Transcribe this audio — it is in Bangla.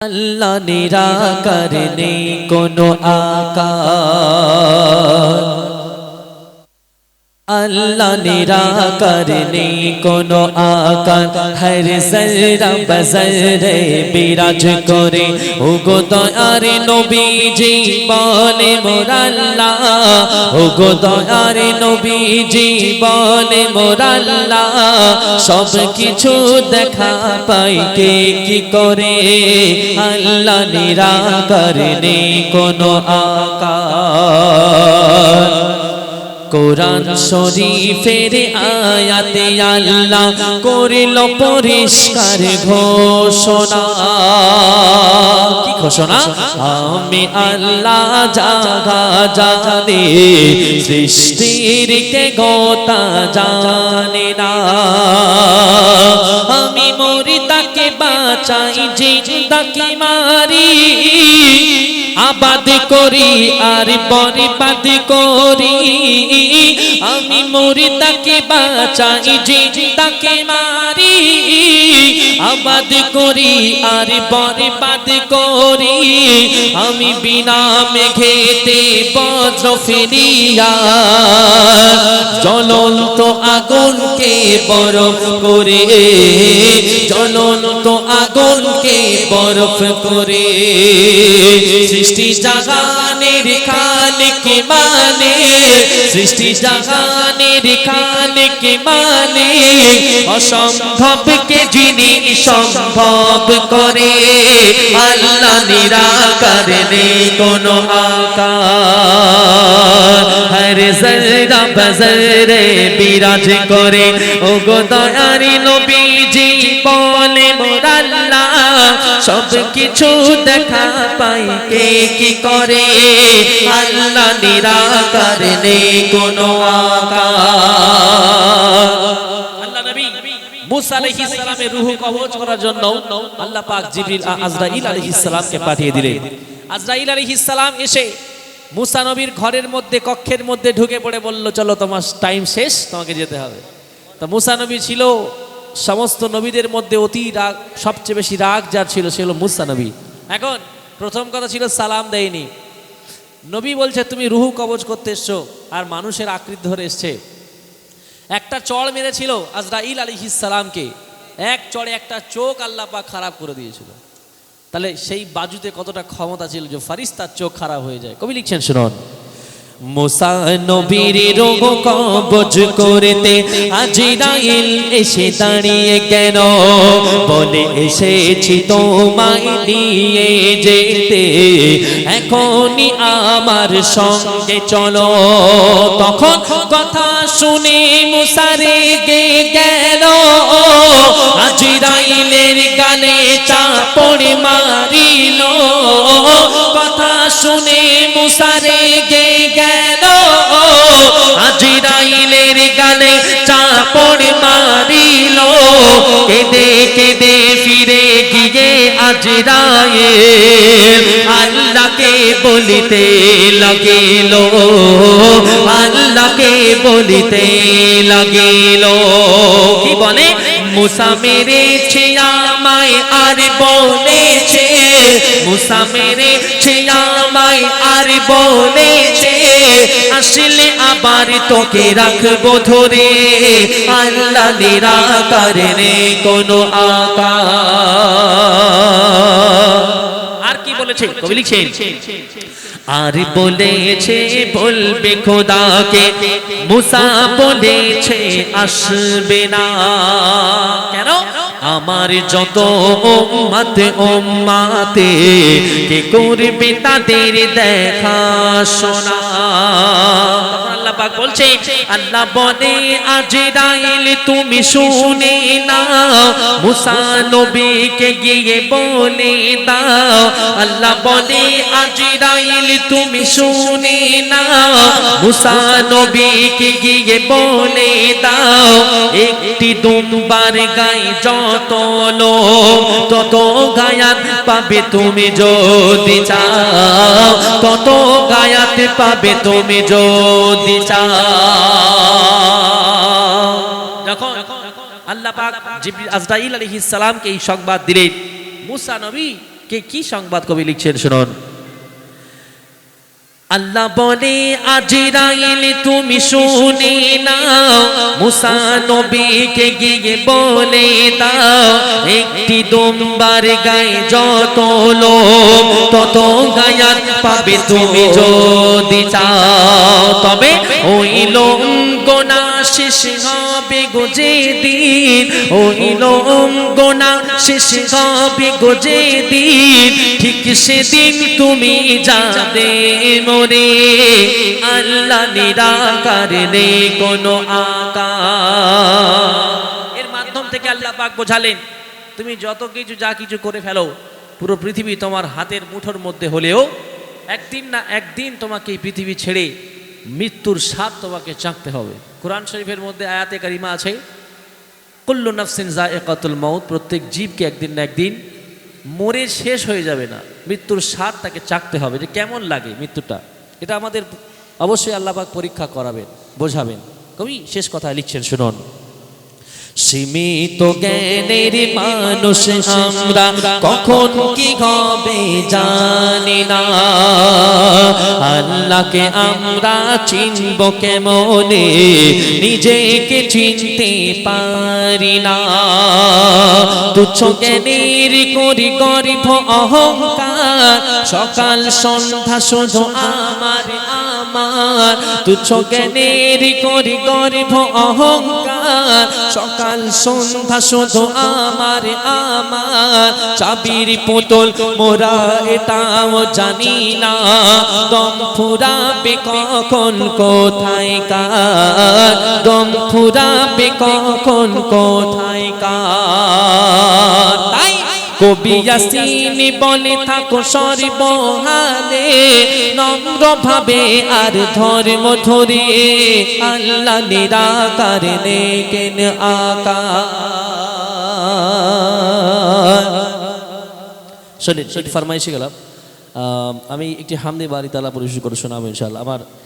আল্লাহ নিরাকার নেই কোনো আকার। আল্লাহ নিরাকার নেই কোনো আকার। হর জরা বজরে বিরাজ করে। ও গো দয়ার নবীজি, বলে মোর আল্লাহ। ও গো দয়ার নবীজি, বলে মোর আল্লাহ। সব কিছু দেখা পাই কে কি করে? আল্লাহ নিরাকার নেই কোনো আকার। কোরআন শরীফের আয়াতে আল্লাহ করিল পরিষ্কার ঘোষণা। কি ঘোষণা? আমি আল্লাহ জাগা জানে সৃষ্টির কে গোতা জানে না। আমি মরি তাকে বাঁচাই, জিন্দাকে আবাদ করি আর বরবাদ করি। আমি মরি তাকে বাঁচাই, জিন্দাকে মারি। আবাদ করি আর বরবাদ করি। আমি বিনা মেঘেতে বজ্র ফিরিয়া জ্বলন্ত আগুনকে বরফ করে জ্বলন্ত আগুনকে বরফ করে। সৃষ্টি জাগানের খালিক মানে সৃষ্টি জাগানের খালিক মানে। অসম্ভবকে যিনি সম্ভব করে, আল্লাহ নিরাকার নেই কোনো আকার। হর জরা বজরে বিরাজ করে। ও গো দয়ারি নবীজি বলে মোর আল্লাহ সব কিছু দেখা পাই কে কি করে? আল্লাহ নিরাকার নেই কোনো আকার। আল্লাহ পাক জিবরিল আজরাইল আলাইহিস সালামকে পাঠিয়ে দিলেন। আজরাইল আলাইহিস সালাম এসে মুসা নবীর ঘরের মধ্যে, কক্ষের মধ্যে ঢুকে পড়ে বলল, চলো তোমার টাইম শেষ, তোমাকে যেতে হবে। তো মুসানবী ছিল সমস্ত নবীদের মধ্যে অতি রাগ, সবচেয়ে বেশি রাগ যার ছিল, সে হলো মুসা নবী। এখন প্রথম কথা ছিল সালাম দেয়নি। নবী বলছে, তুমি রুহু কবজ করতে এসছো, আর মানুষের আকৃতি ধরে এসছে। একটা চড় মেরেছিল আজরাইল আলী সালামকে। এক চড়ে একটা চোখ আল্লাহ পাক খারাপ করে দিয়েছিল। তাহলে সেই বাজুতে কতটা ক্ষমতা ছিল যে ফারিস্তার চোখ খারাপ হয়ে যায়? কবি লিখছেন, শুনুন। মুসা নবীর রোগ কবজ করতে আজরাইল এসে দাঁড়িয়ে কেন? বলে এসেছি তোমায় নিয়ে যেতে। এখনই আমার সঙ্গে চলো। তখন কথা শুনে মুসারে গে গেল। আজরাইলের গালে চাপড় মারিল। শুনে মুসারে গে গেল। আজরাইলের গালে চাপড় মারিল। কেঁদে কেঁদে ফিরে গিয়ে আজরাইল আল্লাহকে বলিতে লাগিল। আল্লাহকে বলিতে লাগিল। কি বলে? মুসা মেরেছে আমায় আর বলেছে মুসা মেরেছে আমায় আর বলেছে আসলে আবার তোকে রাখব ধরে। আল্লাহ নিরাকার রে কোনো আকার। বলেছে কবি লিখছেন আর বলেছে বলবে খোদাকে মুসা বলেছে আসবে না। কেন? আমার যত উম্মত উম্মাতে কে করবে তাদের দেখা শোনা। আল্লাহ পাক বলছে আল্লাহ বলে আজরাইল তুমি শুনে না মুসা নবীকে গিয়ে বলে দাও আল্লাহ বলে আজরাইল তুমি শুনে না মুসা নবীকে গিয়ে বলে দাও, একটি দুমবার গায়ে যত লোক, তত গায়াত পাবে তুমি যদি চাও। তত গায়াত পাবে তুমি যদি চাও। আল্লাহ পাক জিবরিল আজরাইল আলাইহিস সালামকে এই সংবাদ দিলেন, মুসা নবী কে কি সংবাদ কবি লিখছেন শুনুন। আল্লাহ বলে আজরাইল তুমি শুনে নাও, মুসা নবীকে গিয়ে বলে দাও, একটি দোমবার গায়ে যত লোক তত গায়াত পাবে তুমি যদি চাও। তবে ওই লোম গোনা শেষ হবে গোজে দিন ওই লোম গোনা শেষ হবে গোজে দিন ঠিক সেদিন তুমি যাবে মরে। আল্লাহ নিরাকার নেই কোনো আকার। এর মাধ্যম থেকে আল্লাহ পাক বোঝালেন, তুমি যত কিছু যা কিছু করে ফেলো, পুরো পৃথিবী তোমার হাতের মুঠোর মধ্যে হলেও একদিন না একদিন তোমাকে এই পৃথিবী ছেড়ে মৃত্যুর স্বাদ তোমাকে চাকতে হবে। কোরআন শরীফের মধ্যে আয়াতে কারিমা আছে, কুল্লু জা একাতুল মৌত প্রত্যেক জীবকে একদিন না একদিন মরে শেষ হয়ে যাবে না। মৃত্যুর স্বাদ তাকে চাকতে হবে। যে কেমন লাগে মৃত্যুটা? এটা আমাদের অবশ্যই আল্লাহবাক পরীক্ষা করাবেন, বোঝাবেন। কবি, শেষ কথা লিখছেন, শুনুন। সীমিত জ্ঞানের মানুষ আমরা কখন কি হবে জানি না। আল্লাহকে আমরা চিনব কেমনে? নিজেকে চিনতে পারি না। তুচ্ছ জ্ঞানের করি গরিব অহংকার। সকাল সন্ধ্যা শুধু আমার আমার। তুচ্ছ জ্ঞানের করি গরিব অহংকার। সকাল সন্ধ্যা শুধু আমার আমার। চাবির পুতুল মোরা, এটাও জানি না। দম ফুরাবে কখন, কোথায় কার? দম ফুরাবে কখন, কোথায় কার? কবি ইয়াসিনি বলে থাকো সর্বহালে নম্র ভাবে আর ধর্ম ধরে আল্লাহ নিরাকার নেকেন আকার শোনেন সেটি ফরমাইশে গেলাম। আমি একটি হামদি বাড়ি তালা পরিবেশন করে শোনাবো ইনশাল্লাহ আমার